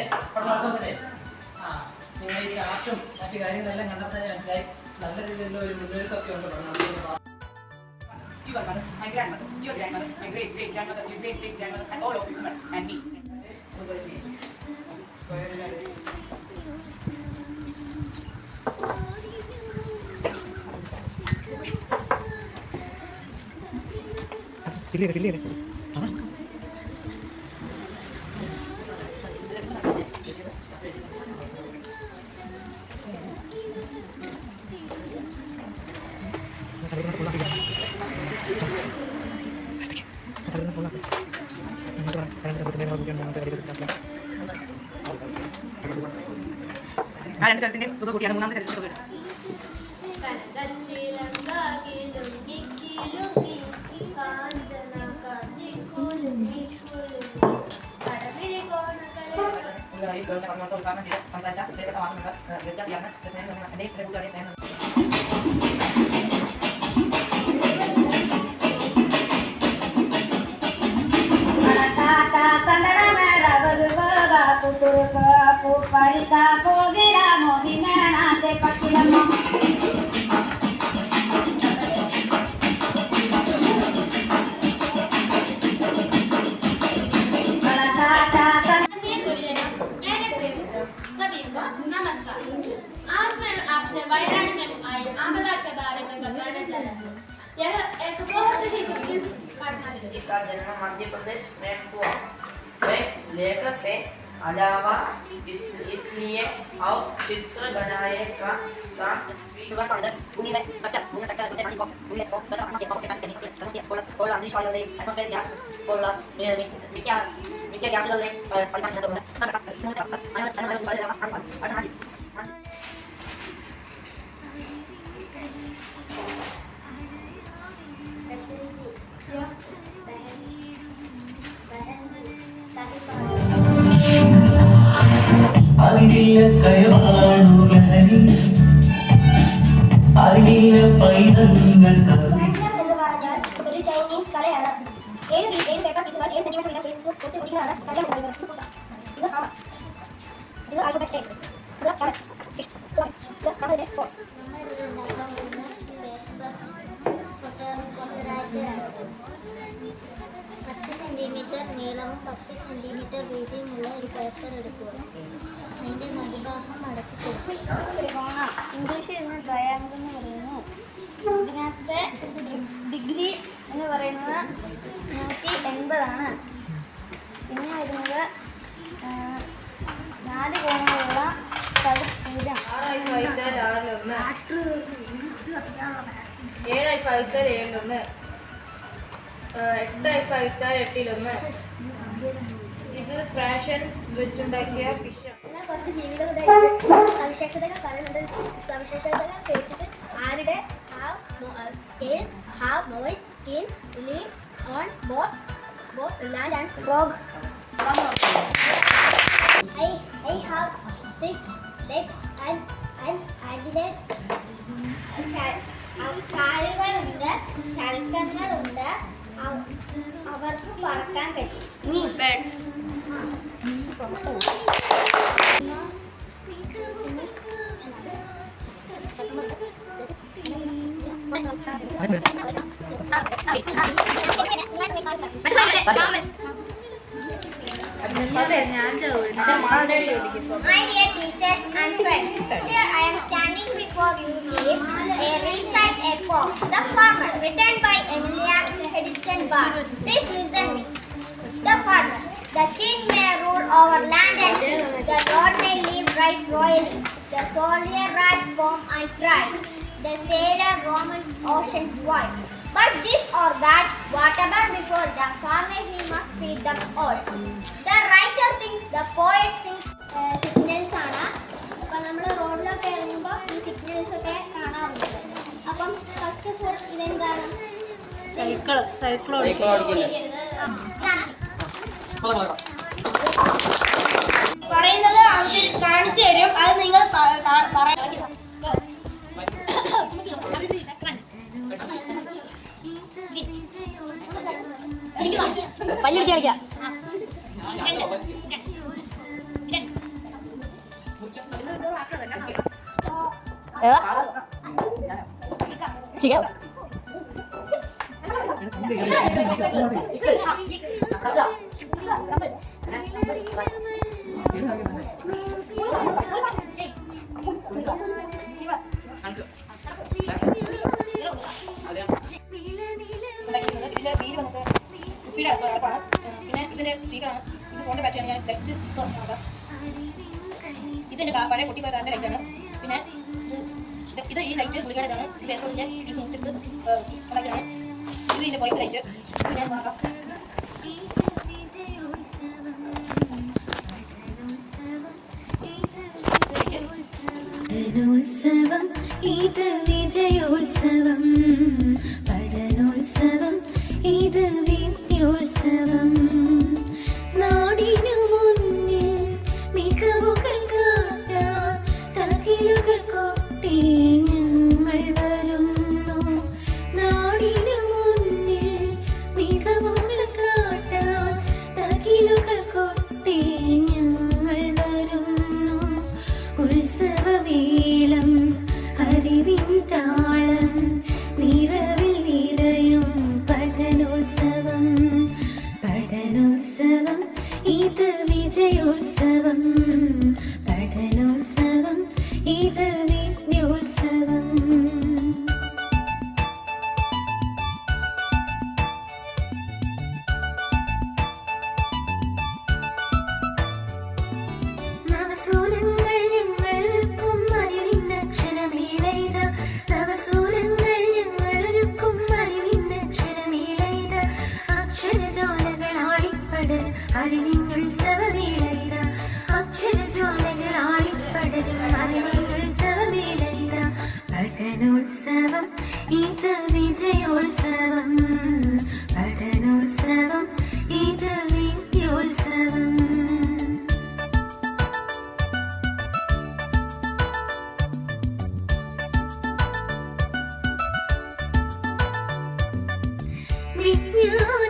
അല്ലേ? പ്രഭാസത്തിലെ ആ നിങ്ങൾ ഈ ചാർട്ടും മറ്റു കാര്യങ്ങളെല്ലാം കണ്ടെത്താൻ മനസ്സിലായി നല്ല രീതിയിലുള്ള ഒരു മുന്നേറ്റൊക്കെ ഉണ്ട് ഇല്ല ഇല്ല ഇല്ല? కరెంట్ చల్లితే ఒక కుటి అనుకున్నాం తెలుసుకోడు Tata, sandana merah, bagus bapak, putur ke. नमस्कार आज मैं आपसे वायनाड में आई आपदा के बारे में बताने जा एक बहुत ही मुश्किल जन्म मध्य प्रदेश में हुआ। वे लेखक थे। अलावा इस, इसलिए और चित्र बनाए का का Terima kasih telah menonton! അറിയില്ല പൈതങ്ങൾ കവി എന്ന് പറഞ്ഞാൽ ഒരു ചൈനീസ് കലയാണ് ഏഴ് പീ- ഏഴ് പേപ്പർ പീസുകൾ ഏഴ് സെന്റിമീറ്റർ വീതം ചെയ്ത് കൊത്തി കുടിക്കുന്നതാണ് കല്യാണം പറയുന്നത് ഇത് പൂച്ച. ഇത് ആമ ഇത് ആൽഫബറ്റ് എ. ഇത് അവൻ. ഇത് അവന് ഫോർ. പത്ത് സെന്റിമീറ്റർ നീളവും പത്ത് സെന്റിമീറ്റർ എടുക്കുക നടുഭാഗം മടക്കി ഇതിന് ട്രയാങ്കിൾ എന്ന് പറയുന്നു. ഇതിനകത്തെ ഡിഗ്രി എന്ന് പറയുന്നത് നൂറ്റി എൺപതാണ്. പിന്നെ വരുന്നത് നാല് കോണുകളുള്ള ആറിലൊന്ന് ഏഴായി ഫൈച്ചാൽ ഏഴിലൊന്ന്. എട്ടായി ഫൈച്ചാൽ എട്ടിലൊന്ന്. ഫ്രാഷൻസ് വെച്ചുണ്ടാക്കിയ ഫിഷ് എന്നാൽ കുറച്ച് ജീവികളുടെ സവിശേഷതകൾ പറയുന്നത് സവിശേഷതകൾ കേട്ടിട്ട് ആരുടെ have scales have moist skin live on both both land and frog I, I have six legs and, and antennas. കാലുകളുണ്ട് ശൽക്കങ്ങളുണ്ട്. അവ- അവർക്ക് പറക്കാൻ കഴിയും. My dear teachers and friends, here I am standing before you live a recite a poem, The Farmer, written by Emilia Edison Bar. Please listen me. The Farmer. The king may rule over land and sea. The lord may live right royally. The soldier rides bomb and try. The sailor roams oceans wide. But this or that, whatever before, the farmers we must feed them all. The writer thinks, the poet sings signals ആണ്. അപ്പൊ നമ്മൾ റോഡിലൊക്കെ ഇറങ്ങുമ്പോൾ ഈ signals ഒക്കെ കാണാറുണ്ട്. അപ്പം first of all ഇതെന്താണ്? സൈക്കിൾ സൈക്കിൾ പറയുന്നത് കാണിച്ചു തരും. അത് നിങ്ങൾ പല്ലിടിക്കാൻ കളിക്കാം ചിക്കൻ Thank you. കുപ്പിയുടെ അടപ്പാണ് പിന്നെ ഇതിന്റെ സ്പീക്കറാണ് ഇത് ഫോണിന്റെ ബാറ്ററിയാണ് ഞാൻ ലെഫ്റ്റ് നോക്കാം ഇതിന്റെ കാ- പഴയ പൊട്ടിപ്പോയ കാറിന്റെ ലൈറ്റാണ് പിന്നെ ഇത് ഈ ലൈറ്റ് പുള്ളിക്കാരുടെ ഇതാണ് വേറെ ഞാൻ ഈ സൂക്ഷിച്ചിട്ട് ഉണ്ടാക്കിയതാണ് ഇത് ഇതിന്റെ പുറത്തെ ലൈറ്റ് ഞാൻ നോക്കാം പഠനോത്സവം ഇത് വിജയോത്സവം. പഠനോത്സവം ഇത് വിജയോത്സവം. പഠനോത്സവം ഇത് വിദ്യോത്സവം വിജ്ഞാന